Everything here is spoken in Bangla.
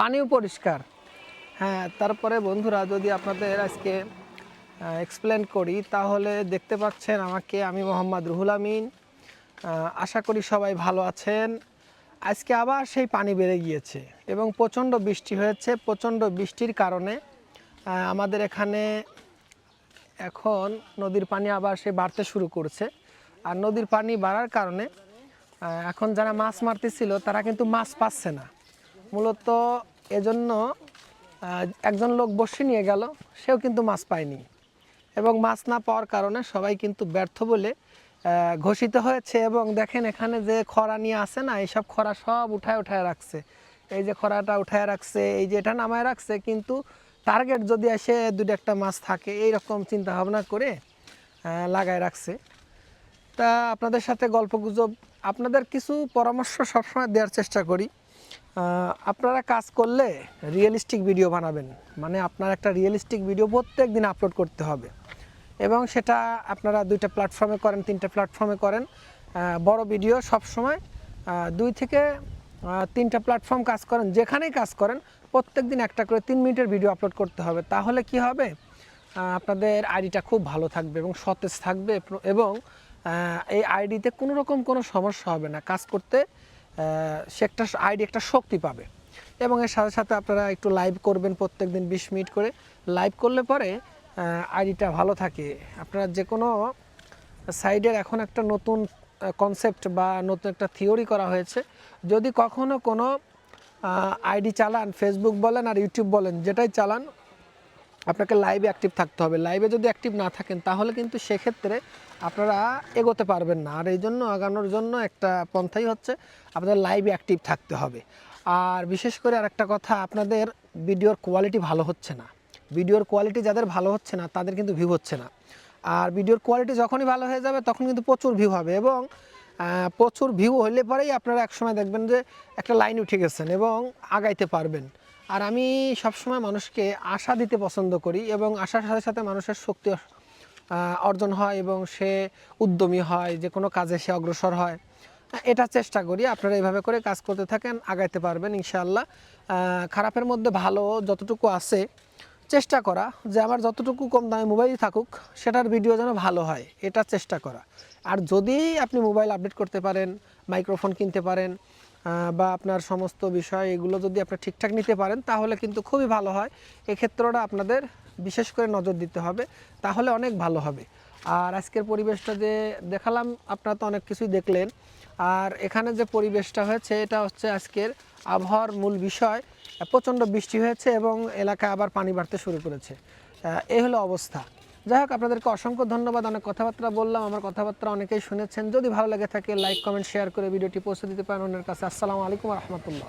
পানিও পরিষ্কার। হ্যাঁ তারপরে বন্ধুরা যদি আপনাদের আজকে এক্সপ্লেন করি, তাহলে দেখতে পাচ্ছেন আমাকে আমি মোহাম্মদ রুহুল আমিন। আশা করি সবাই ভালো আছেন। আজকে আবার সেই পানি বেড়ে গিয়েছে এবং প্রচণ্ড বৃষ্টি হয়েছে। প্রচণ্ড বৃষ্টির কারণে আমাদের এখানে এখন নদীর পানি আবার সে বাড়তে শুরু করছে। আর নদীর পানি বাড়ার কারণে এখন যারা মাছ মারতেছিল, তারা কিন্তু মাছ পাচ্ছে না। মূলত এজন্য একজন লোক বসে নিয়ে গেল, সেও কিন্তু মাছ পায়নি। এবং মাছ না পাওয়ার কারণে সবাই কিন্তু ব্যর্থ বলে ঘোষিত হয়েছে। এবং দেখেন এখানে যে খরা নিয়ে আসে না, এইসব খরা সব উঠায় উঠায় রাখছে। এই যে খরাটা উঠায় রাখছে, এই যে এটা নামায় রাখছে, কিন্তু টার্গেট যদি আসে দুটো একটা মাছ থাকে, এইরকম চিন্তা ভাবনা করে লাগায় রাখছে। তা আপনাদের সাথে গল্প গুজব, আপনাদের কিছু পরামর্শ সবসময় দেওয়ার চেষ্টা করি। আপনারা কাজ করলে রিয়েলিস্টিক ভিডিও বানাবেন। মানে আপনার একটা রিয়েলিস্টিক ভিডিও প্রত্যেক দিন আপলোড করতে হবে। এবং সেটা আপনারা দুইটা প্ল্যাটফর্মে করেন তিনটা প্ল্যাটফর্মে করেন। বড় ভিডিও সবসময় আহ, দুই থেকে তিনটা প্ল্যাটফর্ম কাজ করেন যেখানেই কাজ করেন প্রত্যেক দিন একটা করে তিন মিনিটের ভিডিও আপলোড করতে হবে। তাহলে কি হবে? আপনাদের আইডিটা খুব ভালো থাকবে এবং সতেজ থাকবে এবং এই আইডিতে কোনো রকম কোনো সমস্যা হবে না। কাজ করতে সে একটা আইডি, একটা শক্তি পাবে। এবং এর সাথে সাথে আপনারা একটু লাইভ করবেন প্রত্যেক দিন বিশ মিনিট করে। লাইভ করলে পরে আইডিটা ভালো থাকে। আপনারা যে কোনো সাইডের এখন একটা নতুন কনসেপ্ট বা নতুন একটা থিওরি করা হয়েছে। যদি কখনো কোনো আইডি চালান ফেসবুক বলেন আর ইউটিউব বলেন, যেটাই চালান আপনাকে লাইভে অ্যাক্টিভ থাকতে হবে। লাইভে যদি অ্যাক্টিভ না থাকেন, তাহলে কিন্তু সেক্ষেত্রে আপনারা এগোতে পারবেন না। আর এই জন্য আগানোর জন্য একটা পন্থাই হচ্ছে, আপনাদের লাইভে অ্যাক্টিভ থাকতে হবে। আর বিশেষ করে আরেকটা কথা, আপনাদের ভিডিওর কোয়ালিটি ভালো হচ্ছে না। ভিডিওর কোয়ালিটি যাদের ভালো হচ্ছে না, তাদের কিন্তু ভিউ হচ্ছে না। আর ভিডিওর কোয়ালিটি যখনই ভালো হয়ে যাবে, তখন কিন্তু প্রচুর ভিউ হবে এবং প্রচুর ভিউ হলে পরেই আপনারা একসময় দেখবেন যে একটা লাইন উঠে গেছেন এবং আগাইতে পারবেন। আর আমি সবসময় মানুষকে আশা দিতে পছন্দ করি এবং আশার সাথে সাথে মানুষের শক্তি অর্জন হয় এবং সে উদ্যমী হয়, যে কোনো কাজে সে অগ্রসর হয়। এটা চেষ্টা করি, আপনারা এইভাবে করে কাজ করতে থাকেন, আগাইতে পারবেন ইনশাআল্লাহ। খারাপের মধ্যে ভালো যতটুকু আছে, চেষ্টা করা যে আমার যতটুকু কম দামে মোবাইল থাকুক, সেটার ভিডিও যেন ভালো হয়, এটা চেষ্টা করা। আর যদি আপনি মোবাইল আপডেট করতে পারেন, মাইক্রোফোন কিনতে পারেন বা আপনার সমস্ত বিষয় এগুলো যদি আপনি ঠিকঠাক নিতে পারেন, তাহলে কিন্তু খুবই ভালো হয়। এক্ষেত্রটা আপনাদের বিশেষ করে নজর দিতে হবে, তাহলে অনেক ভালো হবে। আর আজকের পরিবেশটা যে দেখালাম, আপনারা তো অনেক কিছুই দেখলেন। আর এখানে যে পরিবেশটা হয়েছে, এটা হচ্ছে আজকের আবহাওয়ার মূল বিষয়। প্রচণ্ড বৃষ্টি হয়েছে এবং এলাকায় আবার পানি বাড়তে শুরু করেছে। এই হলো অবস্থা। যাই হোক, আপনাদেরকে অসংখ্য ধন্যবাদ। অনেক কথাবার্তা বললাম, আমার কথাবার্তা অনেকেই শুনেছেন। যদি ভালো লাগে থাকে লাইক কমেন্ট শেয়ার করে ভিডিওটি পৌঁছে দিতে পারেন। অন্যের কাছে আসসালামু আলাইকুম রহমতুল্লাহ।